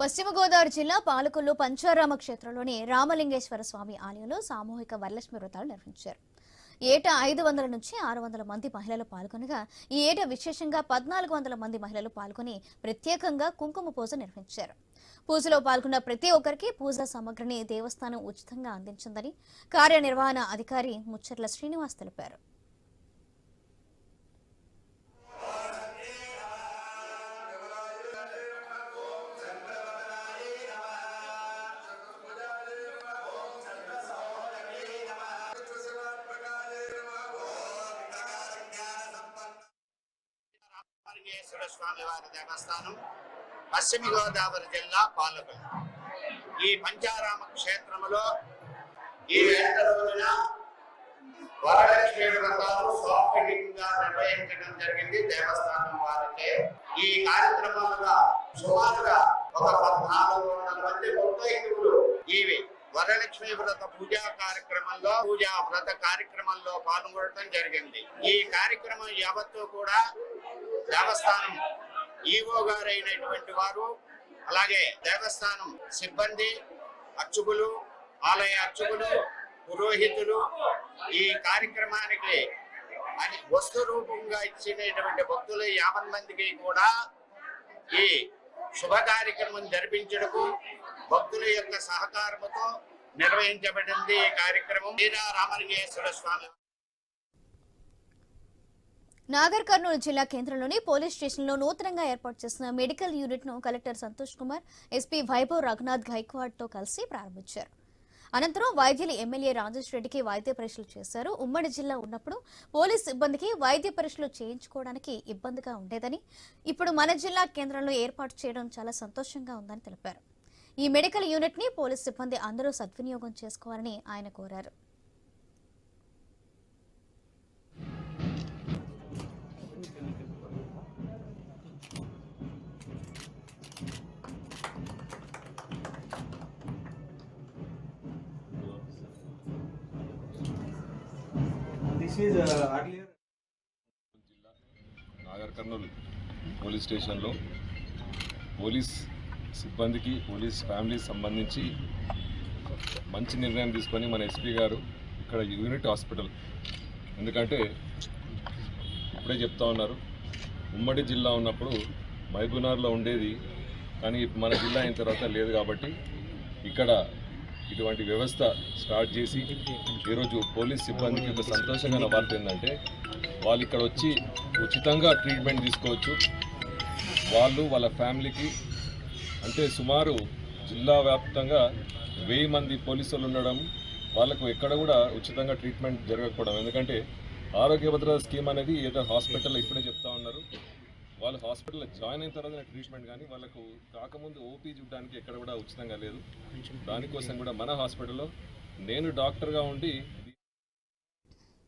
పశ్చిమ గోదావరి జిల్లా పాలకొల్లు పంచారామ క్షేత్రంలోని రామలింగేశ్వర స్వామి ఆలయంలో సామూహిక వరలక్ష్మి వ్రతాలు నిర్వహించారు. ఏటా ఐదు వందల నుంచి ఆరు వందల మంది మహిళలు పాల్గొనగా ఈ ఏటా విశేషంగా పద్నాలుగు వందల మంది మహిళలు పాల్గొని ప్రత్యేకంగా కుంకుమ పూజ నిర్వహించారు. పూజలో పాల్గొన్న ప్రతి ఒక్కరికి పూజా సామగ్రిని దేవస్థానం ఉచితంగా అందించిందని కార్యనిర్వహణ అధికారి ముచ్చర్ల శ్రీనివాస్ తెలిపారు. రామలింగేశ్వర స్వామి వారి దేవస్థానం పశ్చిమ గోదావరి జిల్లా పాలకులు. ఈ పంచారామ క్షేత్రములో ఈ వేట రోజున వరలక్ష్మి వ్రతాలు సాంస్కృతికంగా నిర్వహించడం జరిగింది దేవస్థానం వారిచే ఈ కార్యక్రమాలుగా సుమారుగా ఒక పద్నాలుగు వందల మంది ముత్తైదువులు ఇవి. వరలక్ష్మి వ్రత పూజా కార్యక్రమంలో పూజా వ్రత కార్యక్రమంలో పాల్గొనడం జరిగింది. ఈ కార్యక్రమం యావత్తు కూడా దేవస్థానం ఈవో గారైనటువంటి వారు అలాగే దేవస్థానం సిబ్బంది అర్చకులు ఆలయ అర్చకులు పురోహితులు ఈ కార్యక్రమానికి అని వస్తు రూపంగా ఇచ్చినటువంటి భక్తులు యాభై మందికి కూడా ఈ శుభ కార్యక్రమం జరిపించడకు భక్తుల యొక్క సహకారముతో నిర్వహించబడింది ఈ కార్యక్రమం. రామలింగేశ్వర స్వామి నాగర్ కర్నూలు జిల్లా కేంద్రంలోని పోలీస్ స్టేషన్లో నూతనంగా ఏర్పాటు చేసిన మెడికల్ యూనిట్ను కలెక్టర్ సంతోష్ కుమార్ ఎస్పీ వైభవ్ రఘునాథ్ గైక్వాడ్తో కలిసి ప్రారంభించారు. అనంతరం వైద్యులు ఎమ్మెల్యే రాజేష్ రెడ్డికి వైద్య పరీక్షలు చేశారు. ఉమ్మడి జిల్లా ఉన్నప్పుడు పోలీస్ సిబ్బందికి వైద్య పరీక్షలు చేయించుకోవడానికి ఇబ్బందిగా ఉండేదని ఇప్పుడు మన జిల్లా కేంద్రంలో ఏర్పాటు చేయడం చాలా సంతోషంగా ఉందని తెలిపారు. ఈ మెడికల్ యూనిట్ని పోలీస్ సిబ్బంది అందరూ సద్వినియోగం చేసుకోవాలని ఆయన కోరారు. జిల్లా నాగర్ కర్నూలు పోలీస్ స్టేషన్లో పోలీస్ సిబ్బందికి పోలీస్ ఫ్యామిలీకి సంబంధించి మంచి నిర్ణయం తీసుకొని మన ఎస్పీ గారు ఇక్కడ యూనిట్ హాస్పిటల్. ఎందుకంటే ఇప్పుడే చెప్తా ఉన్నారు ఉమ్మడి జిల్లా ఉన్నప్పుడు మైబునార్లో ఉండేది కానీ మన జిల్లా అయిన తర్వాత లేదు కాబట్టి ఇక్కడ ఇటువంటి వ్యవస్థ స్టార్ట్ చేసి ఈరోజు పోలీస్ సిబ్బందికి ఒక సంతోషమైన వార్త ఏంటంటే వాళ్ళు ఇక్కడ వచ్చి ఉచితంగా ట్రీట్మెంట్ తీసుకోవచ్చు. వాళ్ళు వాళ్ళ ఫ్యామిలీకి అంటే సుమారు జిల్లా వ్యాప్తంగా వెయ్యి మంది పోలీసులు ఉండడం వాళ్ళకు ఎక్కడ కూడా ఉచితంగా ట్రీట్మెంట్ జరగకపోవడం. ఎందుకంటే ఆరోగ్య భద్రత స్కీమ్ అనేది ఏదో హాస్పిటల్ ఇప్పుడే చెప్తా ఉన్నారు. వాళ్ళు హాస్పిటల్లో జాయిన్ అయిన తర్వాత ట్రీట్మెంట్ కానీ వాళ్ళకు కాకముందు ఓపీ చూడడానికి ఎక్కడ కూడా ఉచితంగా లేదు. దానికోసం కూడా మన హాస్పిటల్లో నేను డాక్టర్గా ఉండి